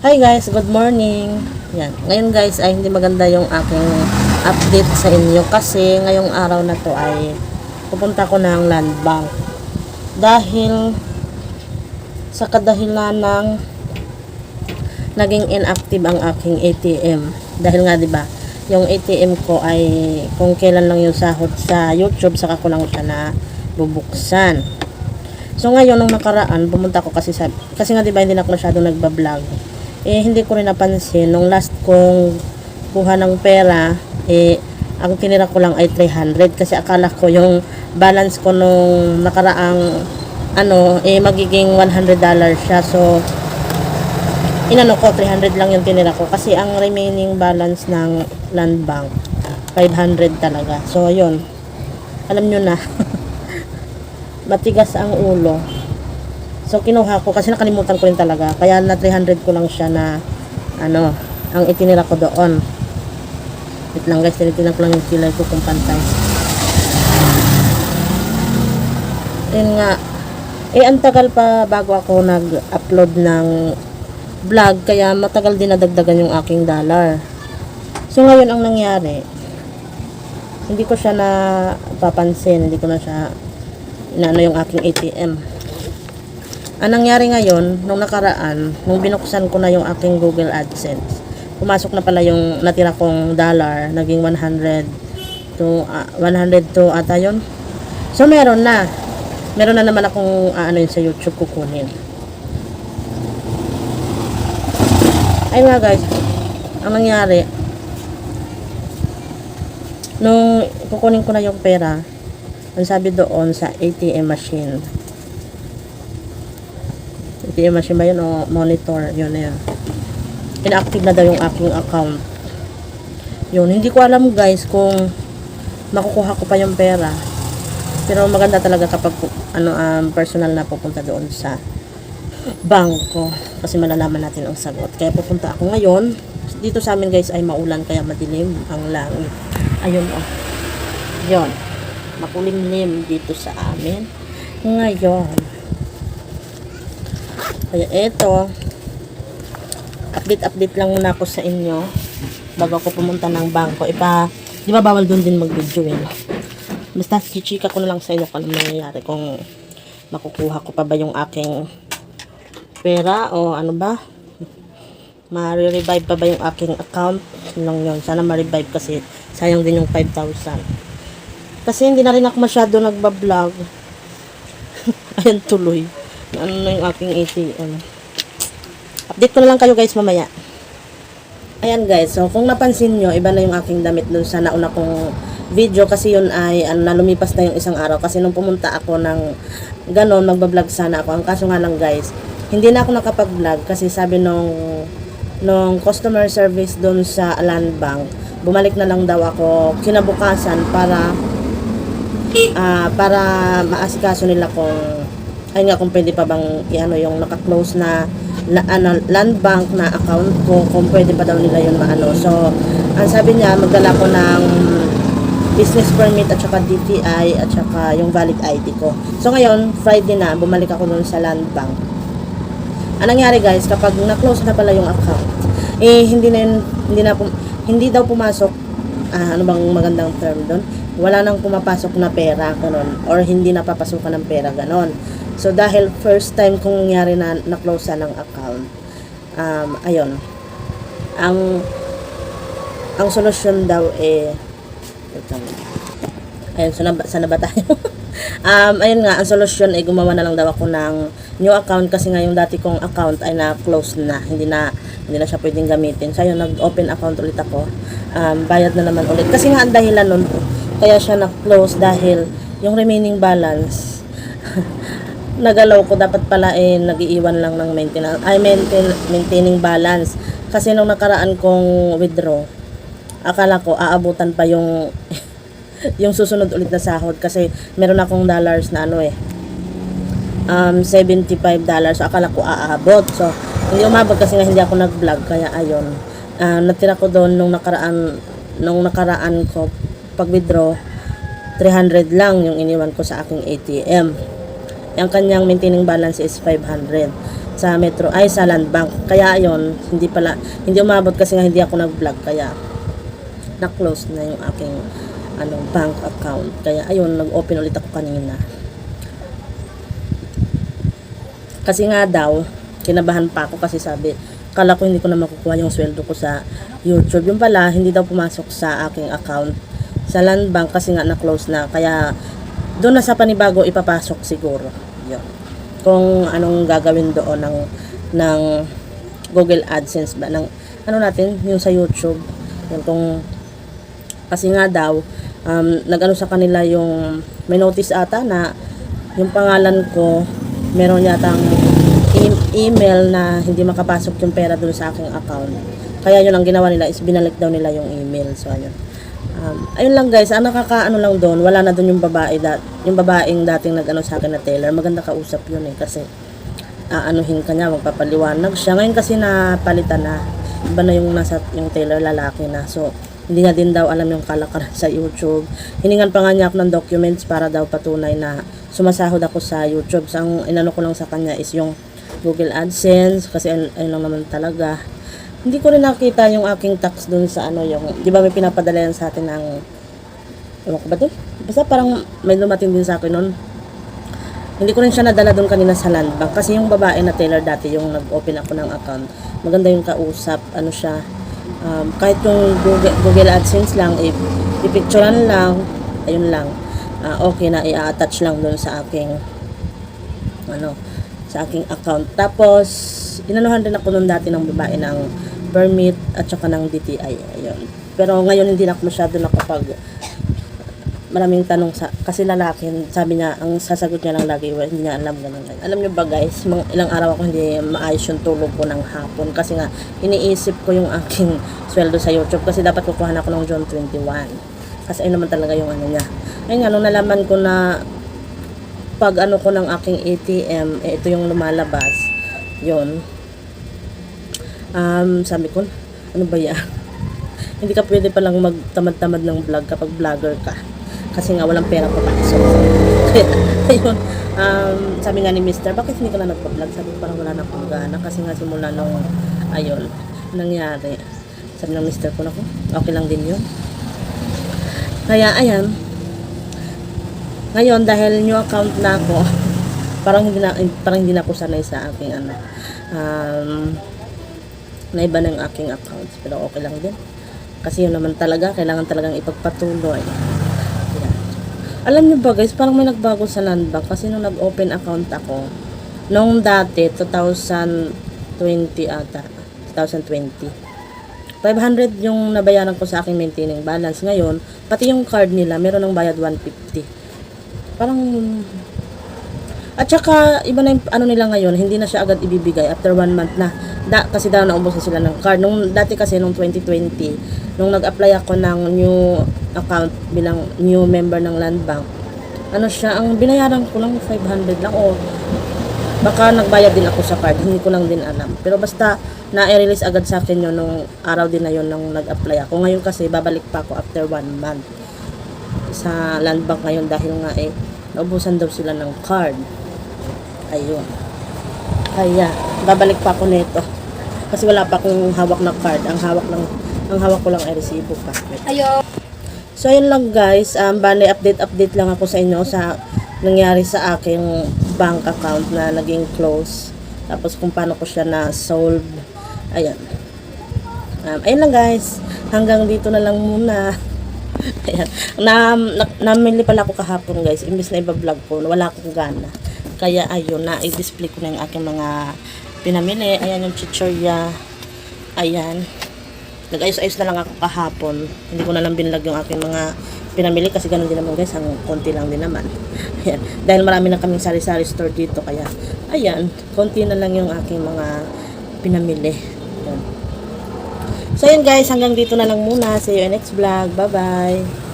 Hi guys, good morning. Yan. Ngayon guys ay hindi maganda yung aking update sa inyo kasi ngayong araw na to ay pupunta ko ng land bank. Dahil sa kadahilan ng naging inactive ang aking ATM. Dahil nga 'di ba, yung ATM ko ay kung kailan lang yung sahod sa YouTube saka ko lang siya na bubuksan. So ngayon nung nakaraan, pumunta ko kasi sa kasi nga 'di ba hindi na ako masyado nagba-vlog. Eh hindi ko rin napansin nung last kong kuha ng pera, eh ang tinira ko lang ay 300 kasi akala ko yung balance ko nung nakaraang ano, eh magiging 100 dollars siya. So inano ko 300 lang yung tinira ko kasi ang remaining balance ng land bank 500 talaga. So ayun. Alam nyo na. matigas ang ulo. So, kinuha ko kasi nakalimutan ko rin talaga. Kaya na 300 ko lang siya na ano, ang itinira ko doon. Wait lang guys, tinitingnan ko lang yung kilay ko kung pantay. Ayun nga. Eh, ang tagal pa bago ako nag-upload ng vlog. Kaya matagal din nadagdagan yung aking dollar. So, ngayon ang nangyari, hindi ko siya na papansin. Hindi ko na siya inaano yung aking ATM. Ang nangyari ngayon, nung nakaraan, nung binuksan ko na yung aking Google AdSense, pumasok na pala yung natira kong dollar, naging 100 to, ah, 102 ata yun. So, meron na. Meron na naman akong ah, ano yun sa YouTube kukunin. Ayun nga guys, ang nangyari, nung kukunin ko na yung pera, ang sabi doon sa ATM machine, ATM machine ba yun o monitor? Yun na yun. Inactive na daw yung aking account. Yun, hindi ko alam guys kung makukuha ko pa yung pera. Pero maganda talaga kapag ano um, personal na pupunta doon sa bangko kasi malalaman natin ang sagot. Kaya pupunta ako ngayon. Dito sa amin guys ay maulan kaya madilim ang langit. Ayun oh. Yun. Makulimlim dito sa amin. Ngayon. Kaya eto, update-update lang muna ako sa inyo bago ako pumunta ng bangko. Ipa, di ba bawal doon din mag-video eh. Basta chichika ko na lang sa inyo kung ano mangyayari kung makukuha ko pa ba yung aking pera o ano ba. Ma-revive pa ba yung aking account? Lang yun. Sana ma-revive kasi sayang din yung 5,000. Kasi hindi na rin ako masyado nagbablog. Ayan tuloy. Ano na yung aking ATM. Update ko na lang kayo guys mamaya. Ayan guys, so kung napansin nyo, iba na yung aking damit dun sa nauna kong video kasi yun ay ano, na lumipas na yung isang araw kasi nung pumunta ako ng ganon, magbablog sana ako. Ang kaso nga lang guys, hindi na ako nakapag-vlog kasi sabi nung nung customer service doon sa land bank, bumalik na lang daw ako kinabukasan para ah para maasikaso nila kung ay nga kung pwede pa bang iano yung naka-close na, na ano, land bank na account ko kung pwede pa daw nila yun maano. So, ang sabi niya, magdala ko ng business permit at saka DTI at saka yung valid ID ko. So, ngayon, Friday na, bumalik ako dun sa land bank. Ang nangyari guys, kapag na-close na pala yung account, eh, hindi na yun, hindi na, hindi daw pumasok, ah, ano bang magandang term doon? Wala nang pumapasok na pera, ganon. Or hindi na papasukan ng pera, ganon. So, dahil first time kong nangyari na na-close ng account, um, ayun, ang, ang solusyon daw eh, lang. ayun, sana, sana ba tayo? um, ayun nga, ang solusyon ay gumawa na lang daw ako ng new account kasi nga yung dati kong account ay na-close na, hindi na, hindi na siya pwedeng gamitin. So, ayun, nag-open account ulit ako. Um, bayad na naman ulit. Kasi nga, ang dahilan nun, kaya siya na-close dahil yung remaining balance, nagalaw ko dapat pala eh nagiiwan lang ng maintenance ay maintain, maintaining balance. Kasi nung nakaraan kong withdraw akala ko aabutan pa yung yung susunod ulit na sahod kasi meron akong dollars na ano eh um 75 dollars. So akala ko aabot. So hindi umabot kasi nga hindi ako nag-vlog kaya ayun. Ah, natira ko doon nung nakaraan nung nakaraan ko pag withdraw 300 lang yung iniwan ko sa aking ATM ang kanyang maintaining balance is 500. sa Metro ay sa Land Bank. Kaya ayun, hindi pala hindi umabot kasi nga hindi ako nag-vlog kaya na-close na yung aking ano bank account. Kaya ayun, nag-open ulit ako kanina. Kasi nga daw, kinabahan pa ako kasi sabi, kala ko hindi ko na makukuha yung sweldo ko sa YouTube. Yung pala, hindi daw pumasok sa aking account sa Land Bank kasi nga na-close na. Kaya doon na sa panibago ipapasok siguro. Yun. Kung anong gagawin doon ng ng Google AdSense ba ng ano natin yung sa YouTube. Yun kung kasi nga daw um, nagano sa kanila yung may notice ata na yung pangalan ko meron yatang e- email na hindi makapasok yung pera doon sa aking account. Kaya yun ang ginawa nila is binalik daw nila yung email. So ayun. Um, ayun lang guys, ang nakakaano lang doon, wala na doon yung babae dat yung babaeng dating nag-ano sa akin na Taylor. Maganda kausap yun eh kasi aanuhin ka niya, magpapaliwanag siya. Ngayon kasi napalitan na, iba na yung nasa yung Taylor lalaki na. So, hindi na din daw alam yung kalakaran sa YouTube. Hiningan pa nga niya ako ng documents para daw patunay na sumasahod ako sa YouTube. So, ang inano ko lang sa kanya is yung Google AdSense kasi ayun lang naman talaga. Hindi ko rin nakita yung aking tax dun sa ano yung, di ba may pinapadala yan sa atin ng, ewan ko ba dun? Basta parang may lumating din sa akin nun. Hindi ko rin siya nadala doon kanina sa land bank kasi yung babae na Taylor dati yung nag-open ako ng account. Maganda yung kausap, ano siya. Um, kahit yung Google, Google AdSense lang, i- ipicturean lang, ayun lang. Ah, okay na i-attach lang doon sa aking ano, sa aking account. Tapos, inanuhan din ako noon dati ng babae ng permit at saka ng DTI. Ayun. Pero ngayon hindi na ako masyado nakapag maraming tanong sa kasi lalaki sabi niya ang sasagot niya lang lagi well, hindi niya alam ganun ganun. Alam niyo ba guys, mga ilang araw ako hindi maayos yung tulog ko ng hapon kasi nga iniisip ko yung aking sweldo sa YouTube kasi dapat kukuha na ako ng June 21. Kasi ayun naman talaga yung ano niya. Ayun nga nung nalaman ko na pag ano ko ng aking ATM, eh, ito yung lumalabas. Yun. Um, sabi ko, ano ba yan? Hindi ka pwede palang magtamad-tamad ng vlog kapag vlogger ka. Kasi nga walang pera papasok. Kaya, ayun. Um, sabi nga ni Mr. bakit hindi ka na nagpa-vlog? Sabi ko parang wala na akong gana. Kasi nga simula nung, ayun, nangyari. Sabi ng Mr. ko, naku, okay lang din yun. Kaya, ayan, ngayon, dahil new account na ako, parang hindi na, parang hindi na ako sanay sa aking ano, um, na yung aking account. Pero okay lang din. Kasi yun naman talaga, kailangan talagang ipagpatuloy. Yan. Alam niyo ba guys, parang may nagbago sa Landbank kasi nung nag-open account ako, nung dati, 2020 ata, 2020. 500 yung nabayaran ko sa aking maintaining balance. Ngayon, pati yung card nila, meron ng bayad 150 parang at saka iba na yung ano nila ngayon hindi na siya agad ibibigay after one month na. Da, kasi daw naubos na sila ng card. Nung dati kasi nung 2020 nung nag-apply ako ng new account bilang new member ng land bank ano siya ang binayaran ko lang 500 lang o baka nagbayad din ako sa card hindi ko lang din alam. Pero basta na-release agad sa akin yun nung araw din na yun nung nag-apply ako. Ngayon kasi babalik pa ako after one month sa land bank ngayon dahil nga eh naubusan daw sila ng card. Ayun. Kaya babalik pa ako nito kasi wala pa akong hawak na card. Ang hawak lang ang hawak ko lang ay resibo pa. Ayo. so ayun lang guys. Um, bali update update lang ako sa inyo sa nangyari sa aking bank account na naging close. Tapos kung paano ko siya na solve ayan. Um, ayun lang guys. Hanggang dito na lang muna Ayan. Na, na, namili pala ako kahapon guys. Imbis na iba-vlog ko, wala akong gana. Kaya ayun, na i-display ko na yung aking mga pinamili. Ayan yung chichorya. Ayan. Nag-ayos-ayos na lang ako kahapon. Hindi ko na lang binlag yung aking mga pinamili kasi ganun din naman guys. Ang konti lang din naman. Ayan. Dahil marami na kaming sari-sari store dito. Kaya, ayan. Konti na lang yung aking mga pinamili. Ayan. So yun guys, hanggang dito na lang muna. See you in next vlog. Bye-bye.